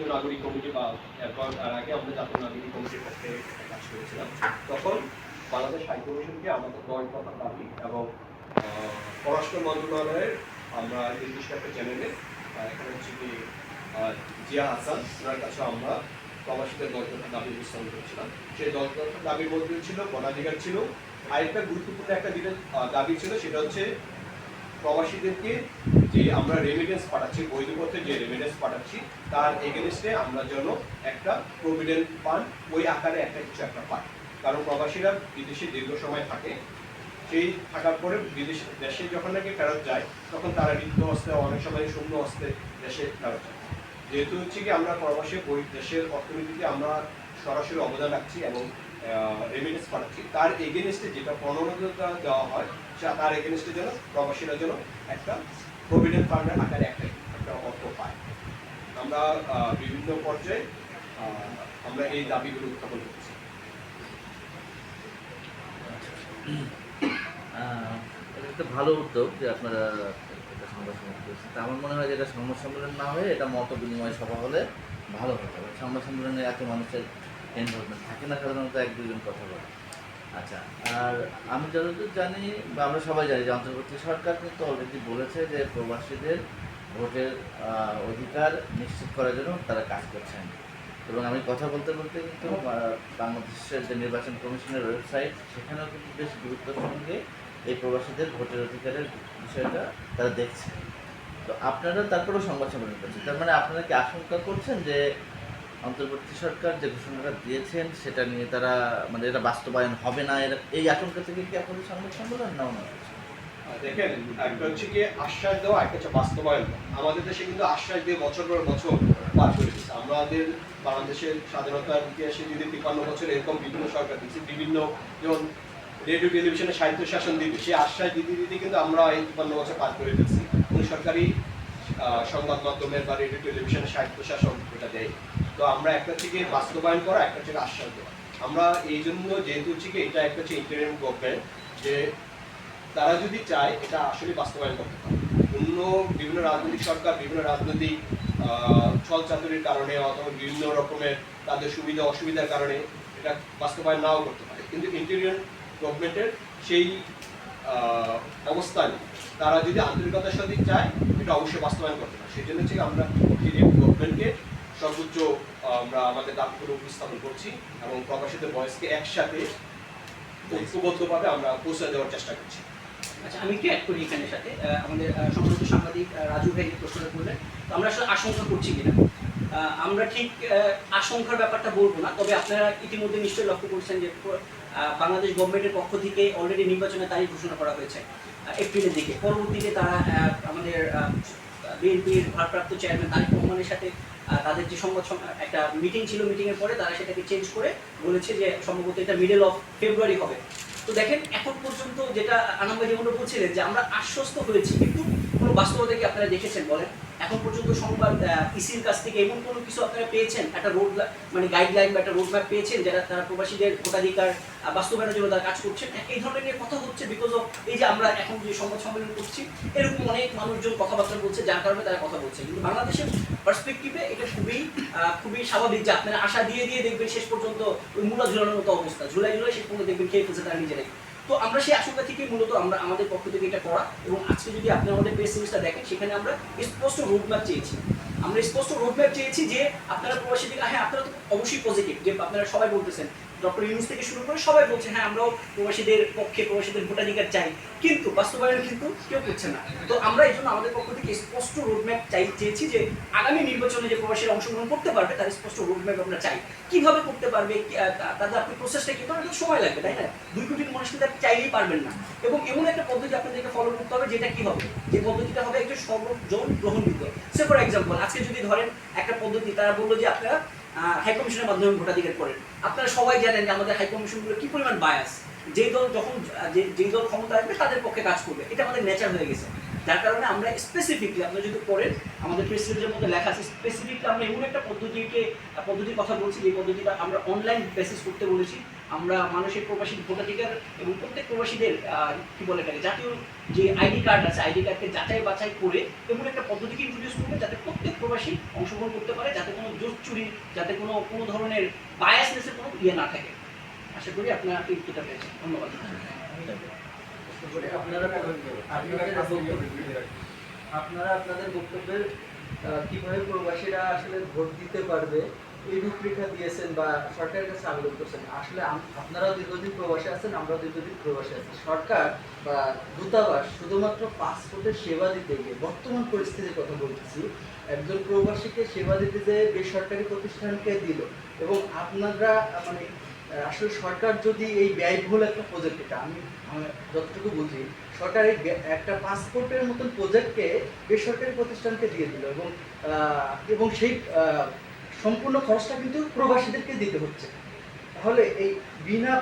জাতীয় নাগরিক কমিটি বা এরপর তার আগে আমরা জাতীয় নাগরিক কমিটির পক্ষে কাজ করেছিলাম। তখন বাংলাদেশ আমাদের দল কথা দাবি এবং পররাষ্ট্র মন্ত্রণালয়ের আমরা নির্দিষ্ট একটা চ্যানেলে এখানে হচ্ছে কি জিয়া হাসান, ওনার কাছে আমরা প্রবাসীদের দল কথা দাবি উপস্থাপন করেছিলাম। সেই দল কথা দাবির মধ্যে ছিল, বনাধিকার ছিল। আরেকটা গুরুত্বপূর্ণ একটা দাবি ছিল, সেটা হচ্ছে প্রবাসীদেরকে যে আমরা রেমিটেন্স পাঠাচ্ছি বৈধ পথে যে রেমিটেন্স পাঠাচ্ছি, তার এগেনস্টে আমরা যেন একটা প্রভিডেন্ট ফান্ড ওই আকারে একটা কিছু একটা পাই। কারণ প্রবাসীরা বিদেশে দীর্ঘ সময় থাকে, সেই থাকার পরে বিদেশ দেশে যখন নাকি ফেরত যায়, তখন তারা রিক্ত হস্তে অনেক সময় শূন্য হস্তে দেশে ফেরত যায়। যেহেতু হচ্ছে কি আমরা প্রবাসী বই দেশের অর্থনীতিতে আমরা সরাসরি অবদান রাখছি এবং রেমিটেন্স পাঠাচ্ছি, তার এগেনস্টে যেটা প্রণোদনা দেওয়া হয় তার এগেনস্টে যেন প্রবাসীরা যেন একটা প্রভিডেন্ট ফান্ডের আকারে একটা একটা অর্থ পায়। আমরা বিভিন্ন পর্যায়ে আমরা এই দাবিগুলো উত্থাপন করছি। এটা একটা ভালো উদ্যোগ যে আপনারা এটা সংবাদ সম্মেলন করছেন। তা আমার মনে হয় যে এটা সংবাদ সম্মেলন না হয়ে এটা মত বিনিময় সভা হলে ভালো হতো। কারণ সংবাদ সম্মেলনে এত মানুষের ইনভলভমেন্ট থাকে না সাধারণত এক দুজন কথা বলে। আচ্ছা আর আমি যতদূর জানি বা আমরা সবাই জানি যে অন্তর্বর্তী সরকার কিন্তু অলরেডি বলেছে যে প্রবাসীদের ভোটের অধিকার নিশ্চিত করার জন্য তারা কাজ করছেন। এবং আমি কথা বলতে বলতে কিন্তু বাংলাদেশের যে নির্বাচন কমিশনের ওয়েবসাইট সেখানেও কিন্তু বেশ গুরুত্বের সঙ্গে এই প্রবাসীদের ভোটের অধিকারের বিষয়টা তারা দেখছে। তো আপনারা তারপরেও সংবাদ সম্মেলন করছেন। তার মানে আপনারা কি আশঙ্কা করছেন যে অন্তর্বর্তী সরকার যে ঘোষণাটা দিয়েছেন, সেটা নিয়ে তারা মানে এটা বাস্তবায়ন হবে না। এর, এই আশঙ্কা থেকে কি আপনাদের সংবাদ সম্মেলন না অন্য দেখেন, একটা হচ্ছে কি, আশ্বাস দেওয়া, একটা হচ্ছে বাস্তবায়ন। আমাদের দেশে কিন্তু আশ্বাস দিয়ে বছর পর বছর পার করে দিচ্ছে। আমাদের বাংলাদেশের স্বাধীনতার ইতিহাসে যদি তিপ্পান্ন বছর এরকম বিভিন্ন সরকার দিচ্ছে, বিভিন্ন যেমন রেডিও টেলিভিশনে সাহিত্য শাসন দিবে, সেই আশ্বাস দিতে দিতে কিন্তু আমরা এই তিপ্পান্ন বছর পার করে দিচ্ছি। কোনো সরকারি সংবাদ মাধ্যমের বা রেডিও টেলিভিশনে সাহিত্য শাসন এটা দেয় তো আমরা একটা থেকে বাস্তবায়ন করা, একটা থেকে আশ্বাস দেওয়া। আমরা এই জন্য যেহেতু হচ্ছে কি, এটা একটা হচ্ছে ইন্টারিয়াম গভর্নমেন্ট যে তারা যদি চায়, এটা আসলে বাস্তবায়ন করতে পারে। অন্য বিভিন্ন রাজনৈতিক সরকার, বিভিন্ন রাজনৈতিক ছল চাতুরির কারণে অথবা বিভিন্ন রকমের তাদের সুবিধা, অসুবিধার কারণে এটা বাস্তবায়ন নাও করতে পারে। কিন্তু ইন্টেরিয়র গভর্নমেন্টের সেই অবস্থানে তারা যদি আন্তরিকতার সাথে চায়, এটা অবশ্যই বাস্তবায়ন করতে পারে। সেই জন্য হচ্ছে আমরা ইন্টেরিয়র গভর্নমেন্টকে সর্বোচ্চ আমরা আমাদের দাবিগুলো উপস্থাপন করছি এবং প্রকাশিত বয়সকে একসাথে ঐক্যবদ্ধভাবে আমরা পৌঁছে দেওয়ার চেষ্টা করছি। আচ্ছা আমি একটু অ্যাড করি এখানে সাথে। আমাদের সম্মানিত সাংবাদিক রাজু ভাই প্রশ্নটা করলেন। তো আমরা আসলে আশঙ্কা করছি কিনা? আমরা ঠিক আশঙ্কার ব্যাপারটা বলব না, তবে আপনারা ইতিমধ্যে নিশ্চয়ই লক্ষ্য করছেন যে বাংলাদেশ গভর্নমেন্টের পক্ষ থেকে অলরেডি নির্বাচনের তারিখ ঘোষণা করা হয়েছে এপ্রিলের দিকে। পরবর্তীতে তারা আমাদের বিএনপির ভারপ্রাপ্ত চেয়ারম্যান তারেক রহমানের সাথে তাদের যে সংবাদ একটা মিটিং ছিল মিটিংয়ের পরে তারা সেটাকে চেঞ্জ করে বলেছে যে সম্ভবত এটা মিডল অফ ফেব্রুয়ারি হবে। তো দেখেন, এখন পর্যন্ত যেটা আনন্দ যেমনটা বলছিলেন যে আমরা আশ্বস্ত হয়েছি, কিন্তু কোনো বাস্তবতা কি আপনারা দেখেছেন বলেন? এখন পর্যন্ত সংবাদ ইসির কাছ থেকে এমন কোনো কিছু আপনারা পেয়েছেন? একটা রোড মানে গাইডলাইন বা একটা রোড ম্যাপ পেয়েছেন যারা তারা প্রবাসীদের ভোটাধিকার বাস্তবায়নের জন্য তারা কাজ করছেন? এই ধরনের নিয়ে কথা হচ্ছে বিকজ অফ এই যে আমরা এখন যে সংবাদ সম্মেলন করছি, এরকম অনেক মানুষজন কথাবার্তা বলছে, যার কারণে তারা কথা বলছে। কিন্তু বাংলাদেশের পার্সপেক্টিভে এটা খুবই খুবই স্বাভাবিক যে আপনারা আশা দিয়ে দিয়ে দেখবেন শেষ পর্যন্ত ওই মূলা ঝুলানোর মতো অবস্থা। ঝুলাই ঝুলাই শেষ পর্যন্ত দেখবেন খেয়ে ফেলছে তারা নিজেরাই। তো আমরা সেই আশঙ্কা থেকে মূলত আমরা আমাদের পক্ষ থেকে এটা করা এবং আজকে যদি আপনি আমাদের প্রেস সিরিজটা দেখেন, সেখানে আমরা স্পষ্ট রোডম্যাপ চেয়েছি। আমরা স্পষ্ট রোডম্যাপ চেয়েছি যে আপনারা প্রবাসী দিকে হ্যাঁ আপনারা তো অবশ্যই পজিটিভ যে আপনারা সবাই বলতেছেন ডক্টর ইউনুস থেকে শুরু করে সবাই বলছে হ্যাঁ আমরাও প্রবাসীদের পক্ষে, প্রবাসীদের ভোটাধিকার চাই। কিন্তু বাস্তবায়ন কিন্তু কেউ করছে না। তো আমরা এই জন্য আমাদের পক্ষ থেকে স্পষ্ট রোডম্যাপ চাই, চেয়েছি যে আগামী নির্বাচনে যে প্রবাসীরা অংশগ্রহণ করতে পারবে তার স্পষ্ট রোডম্যাপ আমরা চাই। কীভাবে করতে পারবে তাদের আপনি প্রসেসটা কি করবেন সময় লাগবে, তাই না? দুই কোটি মানুষ কিন্তু চাইলেই পারবেন না। এবং এমন একটা পদ্ধতি আপনাদেরকে ফলো করতে হবে, যেটা কি হবে? যে পদ্ধতিটা হবে একটু সর্বজন গ্রহণযোগ্য। সে ফর এক্সাম্পল আজকে যদি ধরেন একটা পদ্ধতি, তারা বলল যে আপনারা হাই কমিশনের মাধ্যমে ভোটাধিকার করেন। আপনারা সবাই জানেন যে আমাদের হাইকমিশনগুলো কি পরিমাণ বায়াস যেই দল যখন যে- যেই দল ক্ষমতা আসবে তাদের পক্ষে কাজ করবে। এটা আমাদের নেচার হয়ে গেছে। যার কারণে আমরা স্পেসিফিকলি আপনারা যদি পড়েন, আমাদের প্রেস রিলিজের মধ্যে লেখা আছে স্পেসিফিকলি আমরা এমন একটা পদ্ধতিকে, পদ্ধতির কথা বলছি, যে পদ্ধতিটা আমরা অনলাইন বেসিস করতে বলেছি। আমরা মানুষের প্রবাসী ভোটাধিকার এবং প্রত্যেক প্রবাসীদের কি বলে এটাকে, জাতীয় যে আইডি কার্ড আছে আইডি কার্ডকে যাচাই বাছাই করে এমন একটা পদ্ধতিকে ইন্ট্রোডিউস করবে যাতে প্রত্যেক প্রবাসী অংশগ্রহণ করতে পারে, যাতে কোনো জোর চুরি, যাতে কোনো কোনো ধরনের বায়াসনেসের কোনো ইয়ে না থাকে। আশা করি আপনারা এই পেয়েছেন। ধন্যবাদ। আপনারা আপনাদের আপনারা বক্তব্যের কীভাবে প্রবাসীরা আসলে ভোট দিতে পারবে, এই রূপরেখা দিয়েছেন বা সরকারের কাছে আবেদন করছেন। আসলে আপনারাও দীর্ঘদিন প্রবাসী আছেন, আমরাও দীর্ঘদিন প্রবাসী আছি। সরকার বা দূতাবাস শুধুমাত্র পাসপোর্টের সেবা দিতে গিয়ে বর্তমান পরিস্থিতির কথা বলতেছি। একজন প্রবাসীকে সেবা দিতে যে বেসরকারি প্রতিষ্ঠানকে দিল এবং আপনারা মানে আসলে সরকার যদি এই ব্যয়বহুল একটা প্রজেক্ট এটা আমি যতটুকু বুঝি, সরকার এই একটা পাসপোর্টের মতন প্রজেক্টকে বেসরকারি প্রতিষ্ঠানকে দিয়ে দিল এবং এবং সেই সম্পূর্ণ খরচটা কিন্তু প্রবাসীদেরকে দিতে হচ্ছে। তাহলে এই বিনা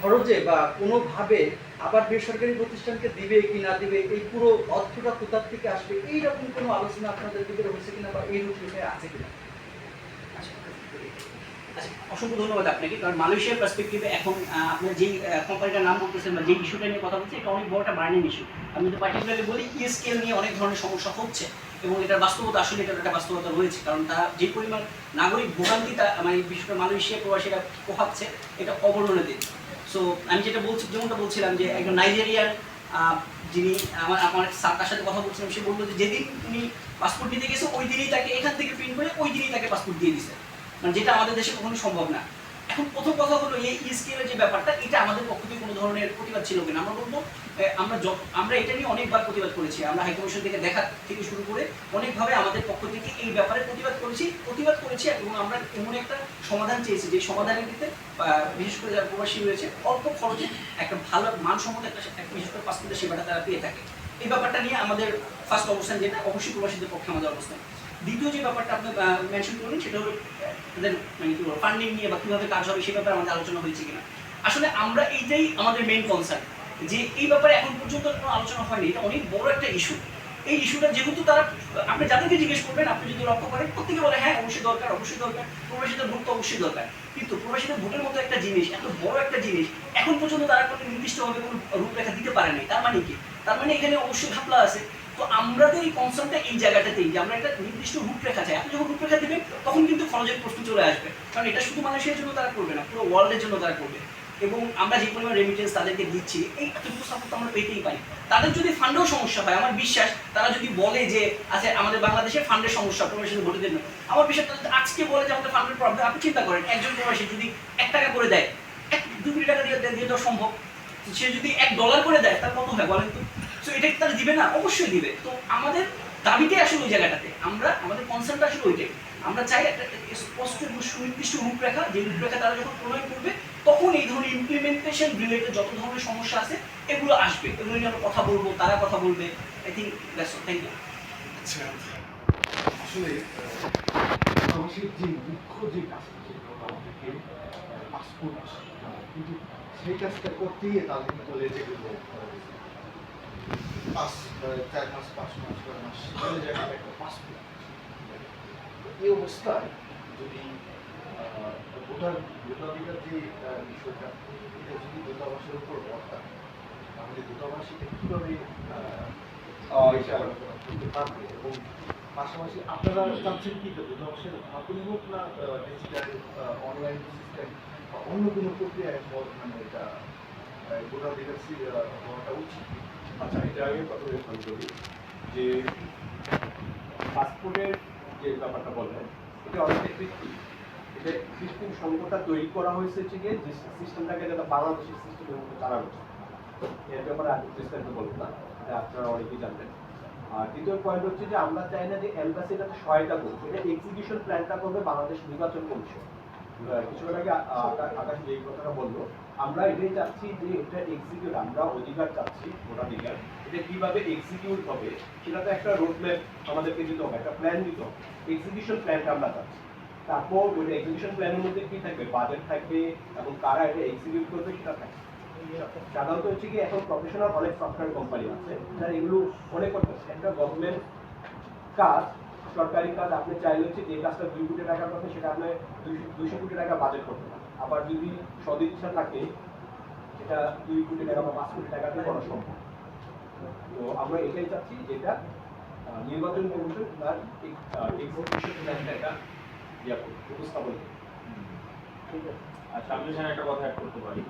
খরচে বা কোনোভাবে আবার বেসরকারি প্রতিষ্ঠানকে দিবে কি না দিবে, এই পুরো অর্থটা কোথার থেকে আসবে, এইরকম কোনো আলোচনা আপনাদের ভিতরে হয়েছে কিনা বা এই রূপরেখায় আছে কিনা? অসংখ্য ধন্যবাদ আপনাকে। কারণ মালয়েশিয়ার পার্সপেক্টিভে এখন আপনার কোম্পানিটার নাম বলতেছেন বা ইস্যুটা নিয়ে কথা এটা অনেক বড় একটা বার্নিং ইস্যু আমি পার্টিকুলারলি বলি ই স্কেল নিয়ে অনেক ধরনের সমস্যা হচ্ছে এবং এটার বাস্তবতা আসলে এটার একটা বাস্তবতা রয়েছে। কারণ যে পরিমাণ নাগরিক মানে বিশেষ করে মালয়েশিয়া প্রবাসীরা পোহাচ্ছে এটা অবর্ণনীয় সো আমি যেটা বলছি যেমনটা বলছিলাম যে একজন নাইজেরিয়ান আহ, যিনি আমার আমার তার সাথে কথা বলছিলাম সে বলল যে যেদিন উনি পাসপোর্ট দিতে গেছে ওই দিনই তাকে এখান থেকে প্রিন্ট করে ওই দিনই তাকে পাসপোর্ট দিয়ে দিছে। মানে যেটা আমাদের দেশে কখনো সম্ভব না। এখন প্রথম কথা হলো এই স্কেলের যে ব্যাপারটা এটা আমাদের পক্ষ থেকে কোনো ধরনের প্রতিবাদ ছিল কিনা। আমরা বলব আমরা আমরা এটা নিয়ে অনেকবার প্রতিবাদ করেছি। আমরা হাইকমিশন থেকে দেখা থেকে শুরু করে অনেকভাবে আমাদের পক্ষ থেকে এই ব্যাপারে প্রতিবাদ করেছি। প্রতিবাদ করেছি এবং আমরা এমন একটা সমাধান চেয়েছি যে সমাধানের আহ, বিশেষ করে যারা প্রবাসী রয়েছে অল্প খরচে একটা ভালো মানসম্মত একটা বিশেষ করে পাসপোর্টের সেবাটা তারা পেয়ে থাকে। এই ব্যাপারটা নিয়ে আমাদের ফার্স্ট অবস্থান যেটা অবশ্যই প্রবাসীদের পক্ষে আমাদের অবস্থান। দ্বিতীয় যে ব্যাপারটা আপনি মেনশন করলেন, সেটা হলো তাদের মানে কি বলব ফান্ডিং নিয়ে বা কীভাবে কাজ হবে, সে ব্যাপারে আমাদের আলোচনা হয়েছে কিনা। আসলে আমরা এইটাই আমাদের মেইন কনসার্ন যে এই ব্যাপারে এখন পর্যন্ত কোনো আলোচনা হয়নি। এটা অনেক বড় একটা ইস্যু এই ইস্যুটা যেহেতু তারা, আপনি যাদেরকে জিজ্ঞেস করবেন, আপনি যদি লক্ষ্য করেন, প্রত্যেকে বলে হ্যাঁ অবশ্যই দরকার অবশ্যই দরকার, প্রবাসীদের ভোট তো অবশ্যই দরকার। কিন্তু প্রবাসীদের ভোটের মতো একটা জিনিস, এত বড় একটা জিনিস, এখন পর্যন্ত তারা কোনো নির্দিষ্টভাবে কোনো রূপরেখা দিতে পারেনি। তার মানে কি? তার মানে এখানে অবশ্যই ঘাপলা আছে। তো আমাদের এই কনসার্নটা এই জায়গাটাতেই যে আমরা একটা নির্দিষ্ট রূপরেখা চাই। আপনি যখন রূপরেখা দেবেন, তখন কিন্তু খরচের প্রশ্ন চলে আসবে। কারণ এটা শুধু মানুষের জন্য তারা করবে না, পুরো ওয়ার্ল্ডের জন্য তারা করবে। এবং আমরা যে পরিমাণ রেমিটেন্স তাদেরকে দিচ্ছি, এই এতটুকু সাপোর্ট আমরা পেতেই পারি। তাদের যদি ফান্ডেও সমস্যা হয়, আমার বিশ্বাস, তারা যদি বলে যে আচ্ছা আমাদের বাংলাদেশে ফান্ডের সমস্যা প্রবাসী ভোটের জন্য আমার বিশ্বাস, তারা আজকে বলে যে, আমাদের ফান্ডের প্রবলেম আপনি চিন্তা করেন, একজন প্রবাসী যদি এক টাকা করে দেয়, এক, দু কোটি টাকা দিয়ে দিয়ে দেওয়া সম্ভব। সে যদি এক ডলার করে দেয়, তার কত হয় বলেন তো? সো এটা কি তারা দিবে? না অবশ্যই দিবে। তো আমাদের দাবিটাই আসলে ওই জায়গাটাতে। আমরা আমাদের কনসার্নটা আসলে ওইটাই। আমরা চাই একটা স্পষ্ট এবং সুনির্দিষ্ট রূপরেখা যে রূপরেখা তারা যখন প্রণয়ন করবে তখন এই ধরনের ইমপ্লিমেন্টেশন রিলেটেড যত ধরনের সমস্যা আছে এগুলো আসবে। এগুলো নিয়ে আমরা কথা বলব তারা কথা বলবে। I think that's thank you আচ্ছা। আসলে মানুষের যে মুখ্য যে কাজটা সেটা আমাদেরকে পাসপোর্ট কিন্তু সেই কাজটা করতেই তাদের যেগুলো পাঁচ চার মাস পাঁচ মাস ছয় মাস চলে যায় একটা পাসপোর্ট এই অবস্থায় যদি ভোটার ভোটাধিকার যে বিষয়টা এটা যদি দূতাবাসের উপর বর্তায় তাহলে দূতাবাস এটা কীভাবে করতে পারবে এবং পাশাপাশি আপনারা চাচ্ছেন কি দূতাবাসের মাধ্যমে হোক না ডিজিটাল অনলাইন সিস্টেম বা অন্য কোনো প্রক্রিয়ায় মানে এটা ভোটাধিকার হওয়াটা উচিত। আচ্ছা এটা আমি করি যে পাসপোর্টের যে ব্যাপারটা বললেন এটা অনেকটা কৃত্রিম। এটা কৃত্রিম তৈরি করা হয়েছে যে সিস্টেমটাকে যাতে বাংলাদেশের সিস্টেমের মধ্যে চালানো। এর ব্যাপারে আগে বিস্তারিত বলব না, এটা আপনারা অনেকেই জানবেন। আর দ্বিতীয় পয়েন্ট হচ্ছে যে আমরা চাই না যে এম্বাসি সহায়তা করুক, এটা এক্সিকিউশন প্ল্যানটা করবে বাংলাদেশ নির্বাচন কমিশন। কিছুক্ষণ আগে আকাশ যে কথাটা বলল, আমরা এটাই চাচ্ছি যে এটা এক্সিকিউট আমরা অধিকার চাচ্ছি ভোটাধিকার এটা কীভাবে এক্সিকিউট হবে, সেটা তো একটা রোড ম্যাপ আমাদেরকে দিতে হবে, একটা প্ল্যান দিতে হবে। এক্সিকিউশন প্ল্যানটা আমরা চাচ্ছি। তারপর ওই এক্সিকিউশন প্ল্যানের মধ্যে কি থাকবে? বাজেট থাকবে এবং কারা এটা এক্সিকিউট করবে সেটা থাকবে। সাধারণত হচ্ছে কি, এখন প্রফেশনাল অনেক সফটওয়্যার কোম্পানি আছে, যারা এগুলো মনে করতেছে একটা গভর্নমেন্ট কাজ সরকারি কাজ আপনি চাইলে হচ্ছে যে কাজটা দুই কোটি টাকার কথা সেটা আপনি দুইশো কোটি টাকা বাজেট করতে পারেন। আবার যদি সদিচ্ছা থাকে, সেটা দুই কোটি টাকা বা পাঁচ কোটি টাকাতে করা সম্ভব। তো আমরা এটাই চাচ্ছি যেটা নির্বাচন কমিশন তার ইয়া উপস্থাপন করব। ঠিক আছে আমি এখানে একটা কথা অ্যাড করতে পারি।